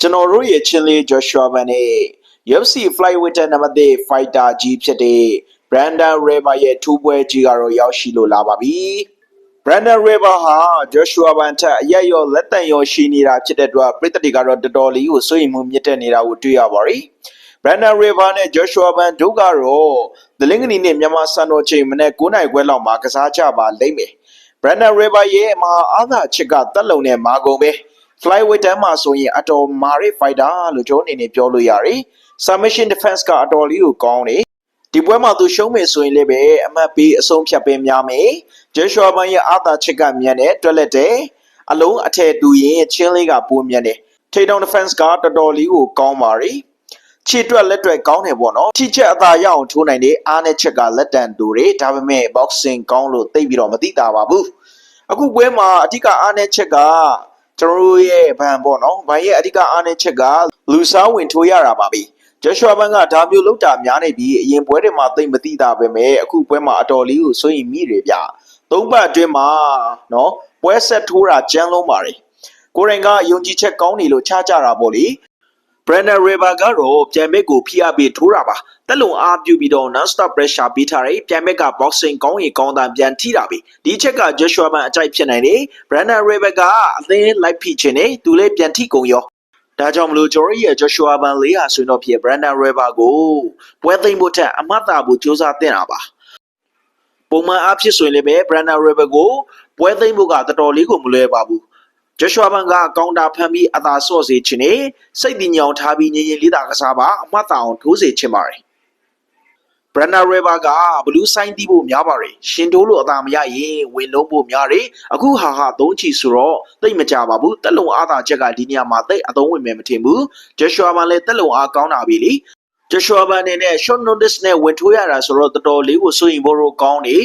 ကျွန်တော်တို့ရဲ့ချင်းလေး Joshua Ban နဲ့ UFC Flyweight နံပါတ်1 fighter ကြီးဖြစ်တဲ့ Brandon River ရဲ့ထူးပွဲကြီးကတော့ရောက်ရှိလို့လာပါပြီ Brandon River ဟာ Joshua Ban ထက်အရက်ရောလက်တန်ရောရှိနေတာဖြစ်တဲ့အတွက်ပြည်သက်တွေကတော့တော်တော်လေးကိုစိုးရိမ်မှုမြင့်တက်နေတာကိုတွေ့ရပါတယ် Brandon River နဲ့ Joshua Ban တို့ကတော့ဒလင်းကနီနဲ့မြန်မာစံတော်ချိန်မနေ့9နိုင်ခွဲလောက်မှာကစားကြပါလိမ့်မယ် Brandon River ရဲ့မဟာအာသာချစ်ကတက်လုံနဲ့မာကုန်ပဲ flyweight တန်းမှာဆိုရင်အတော်မာရီ fighter လို့ကျွန်တော်အနေနဲ့ပြောလို့ရတယ် submission defense ကအတော်လေးကိုကောင်းတယ်ဒီပွဲမှာသူရှုံးမယ်ဆိုရင်လည်းပဲအမှတ်ပေးအဆုံးဖြတ်ပေးများမယ် Joshua Ban ရဲ့အာသာချစ်ကမြန်တယ်တွက်လက်တယ်အလုံးအထည်တူရင်ချင်းလေးကပိုမြန်တယ်ထိတ်တောင် defense ကတော်တော်လေးကိုကောင်းပါရီခြေတွက်လက်တွက်ကောင်းတယ်ပေါ့နော်ထိချက်အသာရအောင်ထိုးနိုင်တယ်အားနဲ့ချက်ကလက်တန်တူတယ်ဒါပေမဲ့ boxing ကောင်းလို့သိပ်ပြီးတော့မသိတာပါဘူးအခုပွဲမှာအဓိကအားနဲ့ချက်က ကျွန်တော်တို့ရဲ့ဘန်ပေါ့နော်ဘန်ရဲ့အဓိကအားနဲ့ချက်ကလူစားဝင်ထိုးရတာပါပြီဂျရှွာဘန်ကဒါမျိုးလောက်တာများနေပြီးအရင်ပွဲတွေမှာသိပ်မသိတာပဲမဲ့အခုပွဲမှာအတော်လေးကိုစိုးရင်မိတယ်ဗျသုံးပတ်အတွင်းမှာနော်ပွဲဆက်ထိုးတာကြမ်းလုံးပါတယ်ကိုရင်ကယုံကြည်ချက်ကောင်းနေလို့ချကြတာပေါ့လေ Brandon River ကတော့ပြန်ဘက်ကိုဖိအားပေးထိုးတာပါတက်လုံအားပြုပြီးတော့ non stop pressure ပေးထားတယ်ပြန်ဘက်က boxing ကောင်းရင်ကောင်းတာပြန်ထိတာပဲဒီချက်က Joshua Ban အကြိုက်ဖြစ်နိုင်တယ် Brandon River ကအသင်းလိုက်ဖိချင်တယ်သူလည်းပြန်ထိကုန်ရောဒါကြောင့်မလို့ကျွန်တော်ရဲ့ Joshua Ban လေးဟာဆိုရင်တော့ဖြစ် Brandon River ကိုပွဲသိမ်းဖို့ထက်အမှတ်တာဖို့စူးစမ်းတင်တာပါပုံမှန်အားဖြင့်ဆိုရင်လည်းပဲ Brandon River ကိုပွဲသိမ်းဖို့ကတော်တော်လေးကိုမလွယ်ပါဘူး Joshua Ban ကကောင်တာဖမ်းပြီးအသာဆော့စေချင်တယ်စိတ်တည်ငြိမ်အောင်ထားပြီးငြိမ်ငြိမ်လေးတာကစားပါအမှတ်တောင်ထိုးစေချင်ပါတယ် Brandon River ကဘလူးဆိုင်တီးဖို့များပါတယ်ရှင်တိုးလို့အသာမရရင်ဝင်လုံးဖို့များတယ်အခုဟာဟာသုံးချီဆိုတော့တိတ်မကြပါဘူးတက်လုံအားသာချက်ကဒီနေရာမှာတိတ်အသုံးဝင်မယ်မထင်ဘူး Joshua Ban လည်းတက်လုံအားကောင်းတာပဲလေ Joshua Ban အနေနဲ့ short notice နဲ့ဝင်ထိုးရတာဆိုတော့တော်တော်လေးကိုစိုးရင်ဖို့တော့ကောင်းတယ်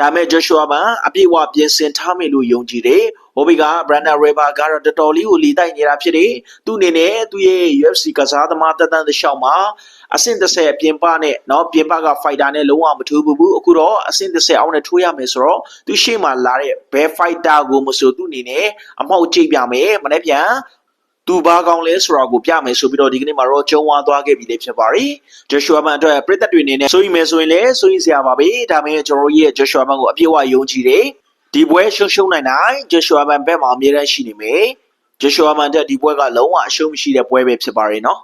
ဒါမဲ့ Joshua Ban အပြည့်အဝပြင်ဆင်ထားမယ်လို့ယုံကြည်တယ်။ဟိုဘီက Brandon River ကတော့တော်တော်လေးကိုလီတိုက်နေတာဖြစ်တယ်။သူ့အနေနဲ့သူ့ရဲ့ UFC ကစားသမားတက်တန်းတစ်လျှောက်မှာအဆင့်30ပြင်ပနဲ့เนาะပြင်ပက fighter နဲ့လုံးဝမထိုးဘူးဘူးအခုတော့အဆင့်30အောင်နဲ့ထိုးရမယ်ဆိုတော့သူရှေ့မှာလာတဲ့ best fighter ကိုမဆိုသူ့အနေနဲ့အမောက်ကြိတ်ပြမယ်မနေ့ပြန် သူဘာကောင်းလဲဆိုတာကိုပြမယ်ဆိုပြီးတော့ဒီကနေ့မှာတော့ကျုံဝါသွားခဲ့ပြီလေဖြစ်ပါရီဂျေရှွာမန်အတွက်ပြည်သက်တွေအနေနဲ့ဆိုရင်မယ်ဆိုရင်လည်းဆိုရင်စရာပါပဲဒါပေမဲ့ကျွန်တော်ရဲ့ဂျေရှွာမန်ကိုအပြည့်အဝယုံကြည်တယ်ဒီပွဲရှုံရှုံနိုင်နိုင်ဂျေရှွာမန်ဘက်မှာအမြဲတမ်းရှိနေမယ်ဂျေရှွာမန်တက်ဒီပွဲကလုံးဝအရှုံးမရှိတဲ့ပွဲပဲဖြစ်ပါရီနော်